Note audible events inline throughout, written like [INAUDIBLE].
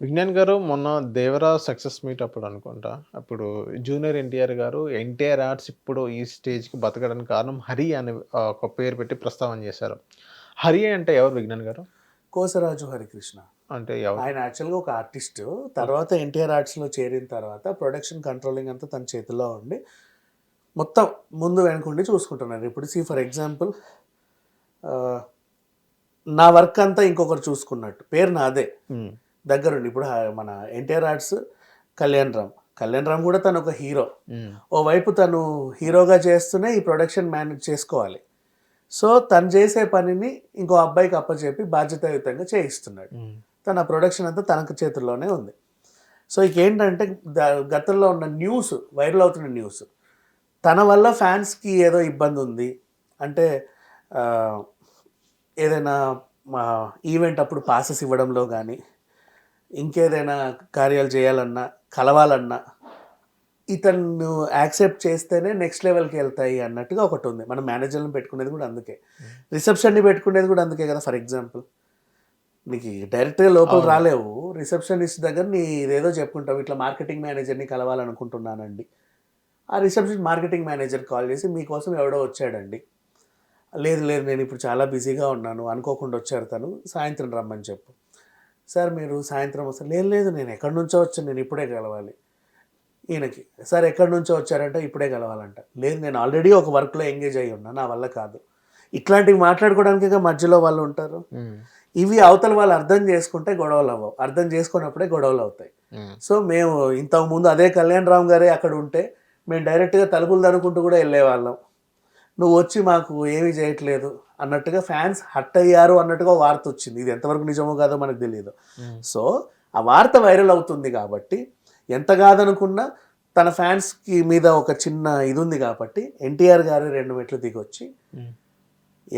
విజ్ఞాన్ గారు మొన్న Devara success meet అప్పుడు అనుకుంటా. అప్పుడు జూనియర్ ఎన్టీఆర్ గారు ఎన్టీఆర్ ఆర్ట్స్ ఇప్పుడు ఈ స్టేజ్కి బతకడానికి కారణం హరి అనే ఒక పేరు పెట్టి ప్రస్తావన చేశారు. హరి అంటే ఎవరు విజ్ఞాన్ గారు? కోసరాజు హరికృష్ణ. అంటే ఎవరు? ఆయన యాక్చువల్గా ఒక ఆర్టిస్ట్. తర్వాత ఎన్టీఆర్ ఆర్ట్స్లో చేరిన తర్వాత ప్రొడక్షన్ కంట్రోలింగ్ అంతా తన చేతిలో ఉండి మొత్తం ముందు వెనుకుండి చూసుకుంటున్నారు. ఇప్పుడు సి ఫర్ ఎగ్జాంపుల్ నా వర్క్ అంతా ఇంకొకరు చూసుకున్నట్టు. పేరు నాదే. దగ్గరుండి. ఇప్పుడు మన ఎన్టీఆర్ ఆర్ట్స్ కళ్యాణ్ రామ్. కళ్యాణ్ రామ్ కూడా తను ఒక హీరో ఓవైపు తను హీరోగా చేస్తూనే ఈ ప్రొడక్షన్ మేనేజ్ చేసుకోవాలి. సో తను చేసే పనిని ఇంకో అబ్బాయికి అప్పచెప్పి బాధ్యతాయుతంగా చేయిస్తున్నాడు. తన ప్రొడక్షన్ అంతా తనకు చేతుల్లోనే ఉంది. సో ఇక ఏంటంటే గతంలో ఉన్న న్యూస్ వైరల్ అవుతున్న న్యూస్. తన వల్ల ఫ్యాన్స్కి ఏదో ఇబ్బంది ఉంది. అంటే ఏదైనా ఈవెంట్ అప్పుడు పాసెస్ ఇవ్వడంలో కానీ ఇంకేదైనా కార్యాలు చేయాలన్నా కలవాలన్నా ఇతను యాక్సెప్ట్ చేస్తేనే నెక్స్ట్ లెవెల్కి వెళ్తాయి అన్నట్టుగా ఒకటి ఉంది మనం మేనేజర్ని పెట్టుకునేది కూడా అందుకే. రిసెప్షన్ని పెట్టుకునేది కూడా అందుకే కదా ఫర్ ఎగ్జాంపుల్. నీకు డైరెక్ట్గా లోపల. రాలేవు. రిసెప్షనిస్ట్ దగ్గర నీ ఇదేదో చెప్పుకుంటావు ఇట్లా మార్కెటింగ్ మేనేజర్ని కలవాలనుకుంటున్నానండి. ఆ రిసెప్షన్ మార్కెటింగ్ మేనేజర్ కాల్ చేసి మీకోసం ఎవడో వచ్చాడండి. లేదు లేదు నేను ఇప్పుడు చాలా బిజీగా ఉన్నాను అనుకోకుండా వచ్చారు తను సాయంత్రం రమ్మని చెప్పు. సార్ మీరు సాయంత్రం వస్తారు. లేదు లేదు నేను ఎక్కడి నుంచో వచ్చాను నేను ఇప్పుడే కలవాలి. ఈయనకి సార్ ఎక్కడి నుంచో వచ్చారంటే ఇప్పుడే కలవాలంట. లేదు నేను ఆల్రెడీ ఒక వర్క్లో ఎంగేజ్ అయ్యి ఉన్నా నా వల్ల కాదు. ఇట్లాంటివి మాట్లాడుకోవడానికి మధ్యలో వాళ్ళు ఉంటారు. ఇవి అవతల వాళ్ళు అర్థం చేసుకుంటే గొడవలు అవ్వవు. అర్థం చేసుకున్నప్పుడే గొడవలు అవుతాయి. సో మేము ఇంతకు ముందు అదే కళ్యాణ్ రామ్ గారే అక్కడ ఉంటే మేము డైరెక్ట్గా తలుపులు తనుకుంటూ కూడా వెళ్ళేవాళ్ళం. నువ్వు వచ్చి మాకు ఏమీ చేయట్లేదు అన్నట్టుగా ఫ్యాన్స్ హట్ అయ్యారు అన్నట్టుగా వార్త వచ్చింది. ఇది ఎంతవరకు నిజమో కాదో మనకు తెలియదు సో ఆ వార్త వైరల్ అవుతుంది కాబట్టి ఎంత కాదనుకున్నా తన ఫ్యాన్స్కి మీద ఒక చిన్న ఇది ఉంది కాబట్టి ఎన్టీఆర్ గారు రెండు మెట్లు దిగొచ్చి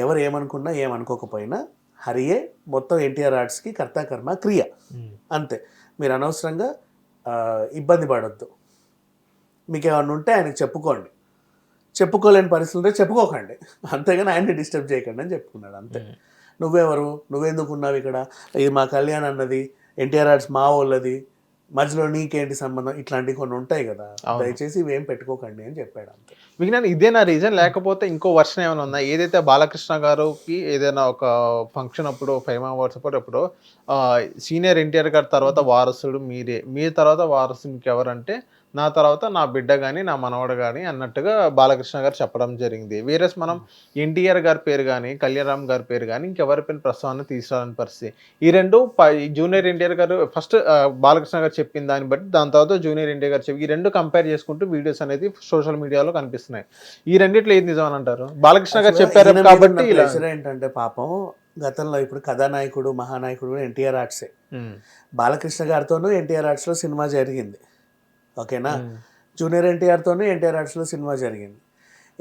ఎవరు ఏమనుకున్నా ఏమనుకోకపోయినా హరియే మొత్తం ఎన్టీఆర్ ఆర్ట్స్కి కర్త కర్మ క్రియ. అంతే. మీరు అనవసరంగా ఇబ్బంది పడొద్దు. మీకు ఏమన్నా ఉంటే ఆయనకు చెప్పుకోండి. చెప్పుకోలేని పరిస్థితులు ఉంటే చెప్పుకోకండి. అంతేగాని ఆయన్ని డిస్టర్బ్ చేయకండి అని చెప్పుకున్నాడు అంతే. నువ్వెవరు? నువ్వెందుకు ఉన్నావు ఇక్కడ? ఇది మా కళ్యాణ్ అన్నది ఎన్టీఆర్ ఆర్ట్స్ మా వాళ్ళది మధ్యలో నీకేంటి సంబంధం? ఇట్లాంటివి కొన్ని ఉంటాయి కదా. దయచేసి ఇవేం పెట్టుకోకండి అని చెప్పాడు అంతే. విజ్ఞాన్ ఇదే నా రీజన్ లేకపోతే ఇంకో వర్షన్ ఏమైనా ఉందా? ఏదైతే బాలకృష్ణ గారికి ఏదైనా ఒక ఫంక్షన్ అప్పుడు ఫైవ్ అవర్స్ అప్పుడు అప్పుడు సీనియర్ ఎన్టీఆర్ గారి తర్వాత వారసుడు మీరే. మీ తర్వాత వారసుడు మీకు ఎవరంటే నా తర్వాత నా బిడ్డ కానీ నా మనవడు కానీ అన్నట్టుగా బాలకృష్ణ గారు చెప్పడం జరిగింది. వేరేస్ మనం ఎన్టీఆర్ గారి పేరు కానీ కళ్యాణరామ్ గారి పేరు కానీ ఇంకెవరి పేరు ప్రస్తావన తీసుకురాని పరిస్థితి. ఈ రెండు జూనియర్ ఎన్టీఆర్ గారు ఫస్ట్ బాలకృష్ణ గారు చెప్పిన దాన్ని బట్టి దాని తర్వాత జూనియర్ ఎన్టీఆర్ గారు చెప్పి ఈ రెండు కంపేర్ చేసుకుంటూ వీడియోస్ అనేది సోషల్ మీడియాలో కనిపిస్తుంది కనిపిస్తున్నాయి ఈ రెండిట్లో ఏది నిజం అని అంటారు? బాలకృష్ణ గారు చెప్పారు కాబట్టి ఏంటంటే పాపం గతంలో ఇప్పుడు కథానాయకుడు మహానాయకుడు కూడా ఎన్టీఆర్ ఆర్ట్సే బాలకృష్ణ గారితోనూ ఎన్టీఆర్ ఆర్ట్స్లో సినిమా జరిగింది. ఓకేనా? జూనియర్ ఎన్టీఆర్తోనూ ఎన్టీఆర్ ఆర్ట్స్లో సినిమా జరిగింది.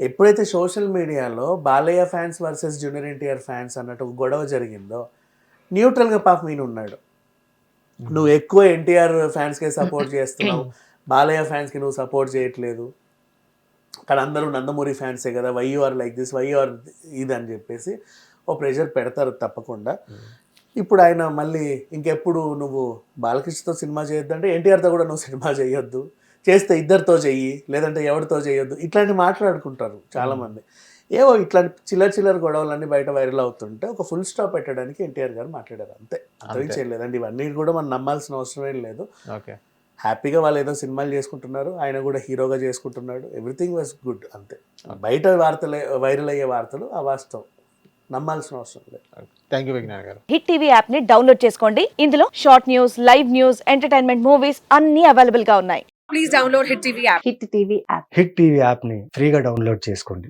ఎప్పుడైతే సోషల్ మీడియాలో Balayya fans versus junior NTR fans అన్నట్టు గొడవ జరిగిందో న్యూట్రల్గా పాపం ఈయన ఉన్నాడు. నువ్వు ఎక్కువ ఎన్టీఆర్ ఫ్యాన్స్కే సపోర్ట్ [CLEARS THROAT] చేస్తున్నావు. బాలయ్య ఫ్యాన్స్కి నువ్వు సపోర్ట్ చేయట్లేదు. అక్కడ అందరూ నందమూరి ఫ్యాన్సే కదా why are like this why are ఇది అని చెప్పేసి ఓ ప్రెషర్ పెడతారు తప్పకుండా. ఇప్పుడు ఆయన మళ్ళీ ఇంకెప్పుడు నువ్వు బాలకృష్ణతో సినిమా చేయొద్దంటే ఎన్టీఆర్తో కూడా నువ్వు సినిమా చేయొద్దు చేస్తే ఇద్దరితో చెయ్యి లేదంటే ఎవరితో చేయొద్దు ఇట్లాంటి మాట్లాడుకుంటారు చాలామంది. ఏవో ఇట్లాంటి చిల్లర చిల్లర గొడవలన్నీ బయట వైరల్ అవుతుంటే ఒక ఫుల్ స్టాప్ పెట్టడానికి ఎన్టీఆర్ గారు మాట్లాడారు అంతే. అంతరించి అంతే. ఏం లేదండి ఇవన్నీ కూడా మనం నమ్మాల్సిన అవసరం ఏం లేదు. ఓకే. హ్యాపీగా వాళ్ళు ఏదో సినిమాలు చేసుకుంటున్నారు ఆయన కూడా హీరోగా చేసుకుంటున్నాడు. ఎవ్రీథింగ్ వాజ్ గుడ్ అంతే. బయట వార్తలు వైరల్ అయ్యే వార్తలు అవాస్తవం. నమ్మాల్సిన అవసరం లేదు. థ్యాంక్ యూ విజ్ఞాన్ గారు. హిట్ టీవీ యాప్ని డౌన్లోడ్ చేసుకోండి. ఇందులో short news live news entertainment movies అన్ని అవైలబుల్గా ఉన్నాయి. Please download Hit TV app. Hit TV app. Hit TV యాప్ని ఫ్రీగా డౌన్లోడ్ చేసుకోండి.